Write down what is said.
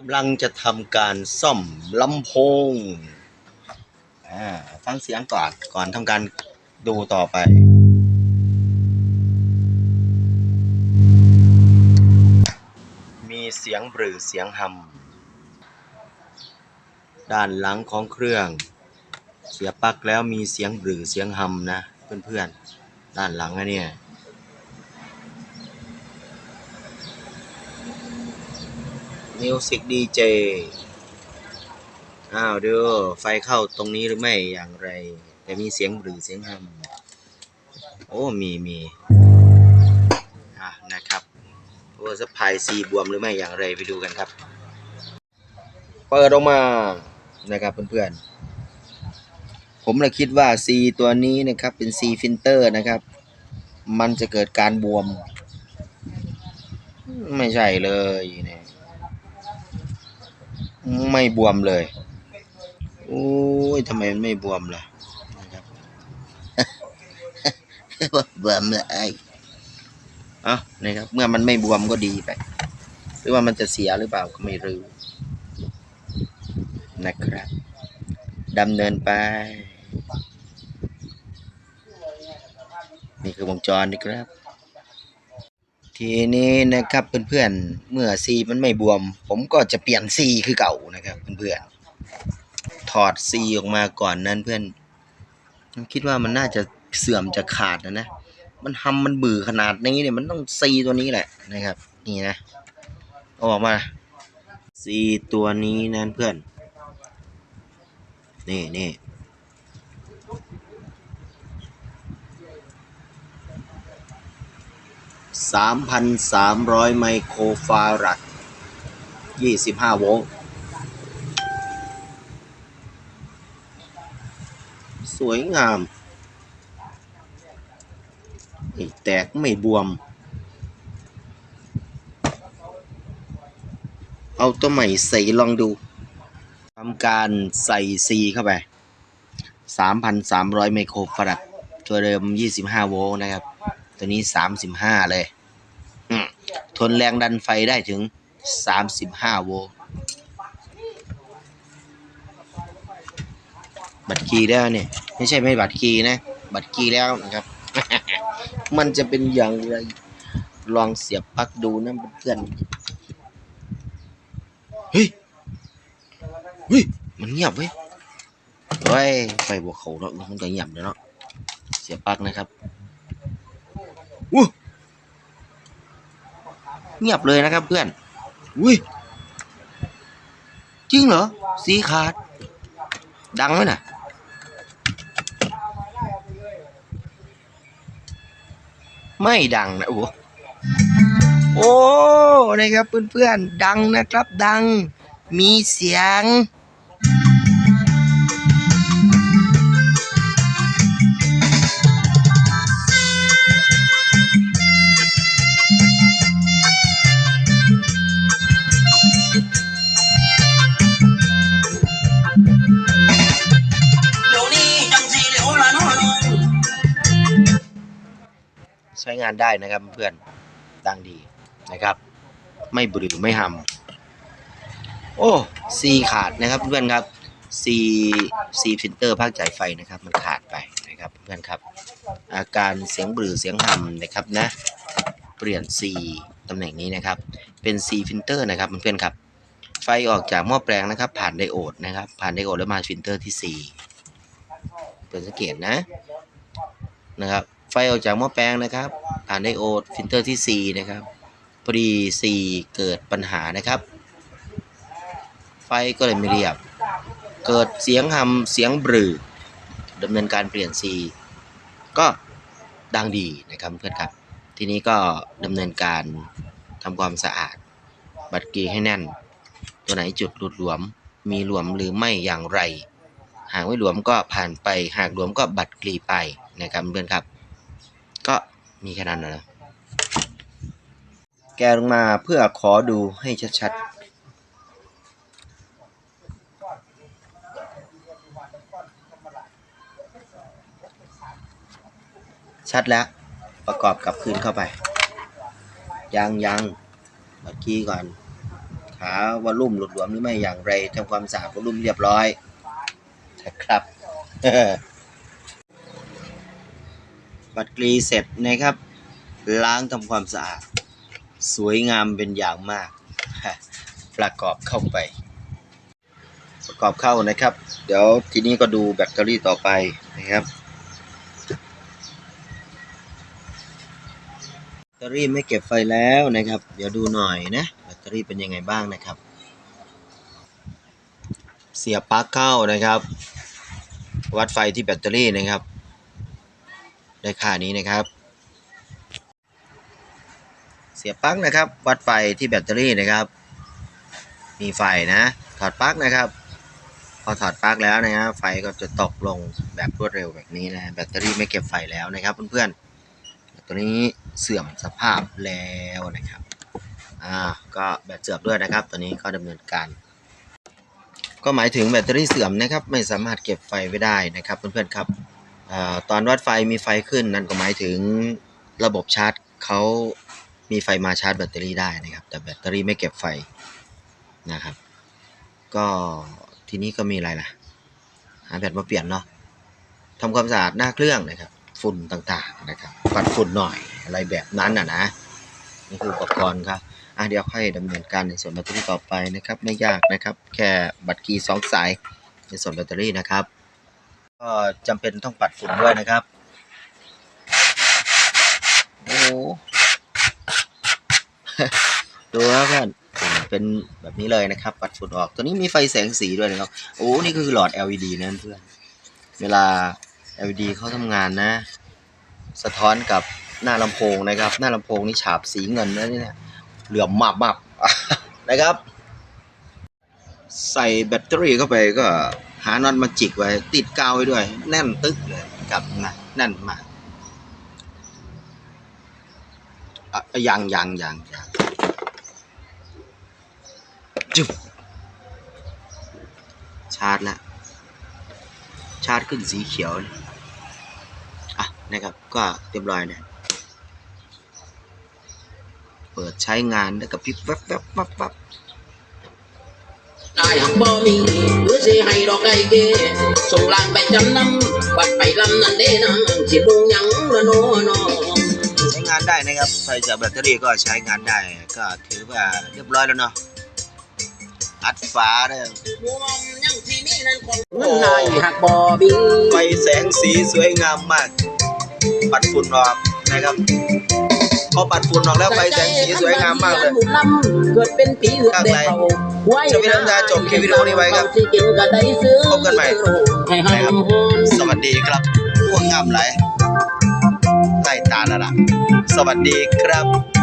กำลังจะทำการซ่อมลำโพงฟังเสียงก่อนก่อนทำการดูต่อไป มีเสียงบรือเสียงหำด้านหลังของเครื่อง เสียบปลั๊กแล้วมีเสียงบรือเสียงหำนะ เพื่อนๆ ด้านหลังอะเนี่ย มิวสิกดีเจอ้าวดูไฟเข้าตรงนี้หรือไม่อย่างไร แต่มีเสียงหรือเสียงฮัมโอ้มีมีอะนะครับโอ้สะพายซีบวมหรือไม่อย่างไรไปดูกันครับ เปิดออกมานะครับเพื่อนๆ ผมเลยคิดว่า C ตัวนี้นะครับเป็น C filter นะครับ มันจะเกิดการบวม ไม่ใช่เลยเนี่ย ไม่บวมเลย โอ้ยทำไมมันไม่บวมล่ะนะครับบวมเลยอ้านะครับ เมื่อมันไม่บวมก็ดีไป หรือว่ามันจะเสียหรือเปล่าก็ไม่รู้นะครับดำเนินไป นี่คือวงจรนะครับ ทีนี้นะครับเพื่อนๆเมื่อซีมันไม่บวม ผมก็จะเปลี่ยนซีคือเก่านะครับเพื่อนๆถอดซีออกมาก่อนนั้นเพื่อนคิดว่ามันน่าจะเสื่อมจะขาดนะนะมันทำมันบือขนาดนี้เนี่ยมันต้องซีตัวนี้แหละนะครับ นี่นะเอาออกมาซีตัวนี้นะเพื่อน นี่นี่ สามพันสามร้อยไมโครฟารัดยี่สิบห้าโวลต์ สวยงาม ไม่แตกไม่บวม เอาตัวใหม่ใส่ลองดู ทำการใส่ซีเข้าไป 3,300 ไมโครฟารัด ตัวเดิม 25 โวลต์นะครับ ตัวนี้ 35 เลย ทนแรงดันไฟได้ถึง 35 โวลต์บัตรคีย์แล้วเนี่ย ไม่ใช่ไม่บัตรคีย์นะ บัตรคีย์แล้วนะครับ มันจะเป็นอย่างไร ลองเสียบปลั๊กดูนะเพื่อนเฮ้ยเฮ้ยมันเงียบเว้ยเฮ้ยไฟบวกเขาเนาะมันก็เงียบเลยเนาะเสียบปลั๊กนะครับอู้ เงียบเลยนะครับเพื่อน อุ้ย จริงเหรอ สีขาด ดังไหมน่ะไม่ดังนะโอ้โหโอ้นะครับเพื่อนๆดังนะครับ ดัง มีเสียงานได้นะครับเพื่อนดังดีนะครับ ไม่บรือไม่หำโอ้ซีขาดนะครับเพื่อนครับซีซีฟิลเตอร์ภาคจ่ายไฟนะครับ มันขาดไปนะครับเพื่อนครับ อาการเสียงบรือเสียงหำนะครับนะ เปลี่ยน C ตำแหน่งนี้นะครับ เป็น C ฟิลเตอร์นะครับเพื่อนครับ ไฟออกจากหม้อแปลงนะครับ ผ่านไดโอดนะครับ ผ่านไดโอดแล้วมาฟิลเตอร์ที่ C เปิดสังเกตนะนะครับ ไฟออกจากหม้อแปลงนะครับผ่านไดโอดฟิลเตอร์ที่ C นะครับพอดี C เกิดปัญหานะครับ ไฟก็เลยไม่เรียบ เกิดเสียงหำเสียงบรือดำเนินการเปลี่ยน C ก็ดังดีนะครับเพื่อนครับ ทีนี้ก็ดำเนินการทำความสะอาด บัตรกีให้แน่น ตัวไหนจุดหลุดหลวม มีหลวมหรือไม่อย่างไร หากไม่หลวมก็ผ่านไป หากหลวมก็บัตรกรีไปนะครับเพื่อนครับ มีแค่นั้นนะแกลงมาเพื่อขอดูให้ชัดๆ ชัดแล้ว ประกอบกับคืนเข้าไป ยังยังบัตรกี้ก่อน ขาวอลลุ่มหลุดหลวมหรือไม่อย่างไรทำความสะอาดวอลลุ่มเรียบร้อยนะครับ บัตรกรีเสร็จนะครับ ล้างทำความสะอาด สวยงามเป็นอย่างมาก ประกอบเข้าไป ประกอบเข้านะครับ เดี๋ยวทีนี้ก็ดูแบตเตอรี่ต่อไปนะครับแบตเตอรี่ไม่เก็บไฟแล้วนะครับ เดี๋ยวดูหน่อยนะแบตเตอรี่เป็นยังไงบ้างนะครับ เสียบปลั๊กเข้านะครับ วัดไฟที่แบตเตอรี่นะครับ ได้ค่านี้นะครับ เสียบปลั๊กนะครับ วัดไฟที่แบตเตอรี่นะครับ มีไฟนะ ถอดปลั๊กนะครับ พอถอดปลั๊กแล้วนะครับ ไฟก็จะตกลงแบบรวดเร็วแบบนี้นะแบตเตอรี่ไม่เก็บไฟแล้วนะครับเพื่อนๆตัวนี้เสื่อมสภาพแล้วนะครับอ่าก็แบตเสื่อมด้วยนะครับ ตัวนี้ก็ดำเนินการก็หมายถึงแบตเตอรี่เสื่อมนะครับ ไม่สามารถเก็บไฟไว้ได้นะครับเพื่อนๆครับ ตอนวัดไฟมีไฟขึ้นนั่นก็หมายถึงระบบชาร์จเขามีไฟมาชาร์จแบตเตอรี่ได้นะครับ แต่แบตเตอรี่ไม่เก็บไฟนะครับ ก็ทีนี้ก็มีอะไรล่ะ หาแบตมาเปลี่ยนเนาะทำความสะอาดหน้าเครื่องนะครับ ฝุ่นต่างๆนะครับ ปัดฝุ่นหน่อยอะไรแบบนั้นน่ะนะนี่คืออุปกรณ์ครับอะเดี๋ยวค่อยดำเนินการในส่วนแบตเตอรี่ต่อไปนะครับ ไม่ยากนะครับ แค่บัตรกีย์สองสายในส่วนแบตเตอรี่นะครับ ก็จำเป็นต้องปัดฝุ่นด้วยนะครับ โอ้ดูแล้วเพื่อนเป็นแบบนี้เลยนะครับ ปัดฝุ่นออก ตัวนี้มีไฟแสงสีด้วยนะครับ โอ้ นี่คือหลอด LED นั่นเพื่อน เวลา LED เขาทำงานนะ สะท้อนกับหน้าลำโพงนะครับ หน้าลำโพงนี่ฉาบสีเงินนะเนี่ย เหลือมมับมับนะครับ ใส่แบตเตอรี่เข้าไปก็าน็อตมาจิกไว้ ติดกาวไว้ด้วย แน่นตึ๊กเลยครับนะแน่นมากอะยังยังยังยังจุ๊บชาร์จแล้วชาร์จขึ้นสีเขียวอะนะครับ ก็เรียบร้อยนะเปิดใช้งานแล้วกับพริบแวบแวบวับวับ ได้หักบ่มีหรือสิให้ดอกไก่เกส่งลางไปจำนำบัดไปลำนั่นเด้นะสิลงหยังละโนนอใช้งานได้นะครับไฟจากแบตเตอรี่ก็ใช้งานได้ ก็ถือว่าเรียบร้อยแล้วเนาะอัดฝาเด้อรวมยังสิมีนั่นของเงินนายหักบ่มีไฟแสงสีสวยงามมาก ปัดฝุ่นออกนะครับ พอปัดฝุ่นออกแล้วไฟแสงสีสวยงามมากเลยเกิดเป็นผีเหือดเด็กเขาไว้จะมีน้ำตาจบคลิปวิดีโอนี้ไว้ครับสิกินก็ได้ซื้อพบกันใหม่ให้หำหอมสวัสดีครับพวกงามไหลไล่ตาแล้วล่ะสวัสดีครับ